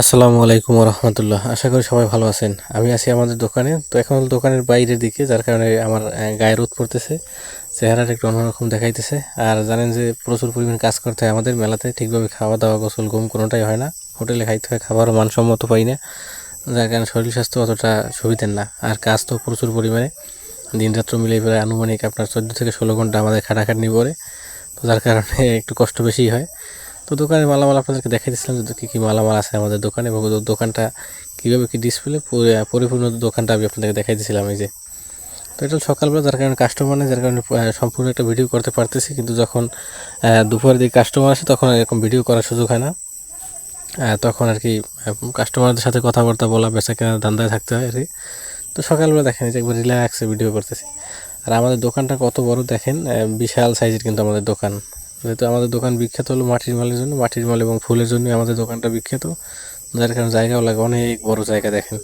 আসসালামু আলাইকুম রহমতুল্লাহ আশা করি সবাই ভালো আছেন। আমি আছি আমাদের দোকানে। তো এখন দোকানের বাইরের দিকে, যার কারণে আমার গায়ে রোদ পড়তেছে, চেহারাটা একটু অন্যরকম দেখাইতেছে। আর জানেন যে প্রচুর পরিমাণ কাজ করতে হয় আমাদের মেলাতে, ঠিকভাবে খাওয়া দাওয়া গোসল ঘুম কোনোটাই হয় না। হোটেলে খাইতে হয়, খাবারও মানসম্মত পাই না। যার কারণে শরীর স্বাস্থ্য অতটা সুবিধের না। আর কাজ তো প্রচুর পরিমাণে। দিন রাত্র মিলে প্রায় আনুমানিক আপনার চোদ্দ থেকে ষোলো ঘণ্টা আমাদের খাটাখাটনি পড়ে। তো যার কারণে একটু কষ্ট বেশিই হয়। তো দোকানের মালামাল আপনাদেরকে দেখাই দিচ্ছিলাম যে কী কী মালামাল আছে আমাদের দোকানে, এবং দোকানটা কীভাবে কী ডিসপ্লে পরিপূর্ণ দোকানটা আমি আপনাদেরকে দেখাই দিয়েছিলাম এই যে। তো এটা সকালবেলা, যার কারণে কাস্টমার নেই, যার কারণে সম্পূর্ণ একটা ভিডিও করতে পারতেছি, কিন্তু যখন দুপুরের দিকে কাস্টমার আসে, তখন এরকম ভিডিও করার সুযোগ হয় না। তখন আর কি কাস্টমারদের সাথে কথাবার্তা বলা, বেচা কেনার ধান্দায় থাকতে হয় আর কি। তো সকালবেলা দেখেন যে একবার রিল্যাক্সে ভিডিও করতেছি। আর আমাদের দোকানটা কত বড় দেখেন বিশাল সাইজের কিন্তু আমাদের দোকান। যেহেতু আমাদের দোকান বিখ্যাত হলো মাটির মালের জন্য, মাটির মাল এবং ফুলের জন্য আমাদের দোকানটা বিখ্যাত। যার কারণে জায়গাও লাগে, অনেক বড় জায়গা দেখেন।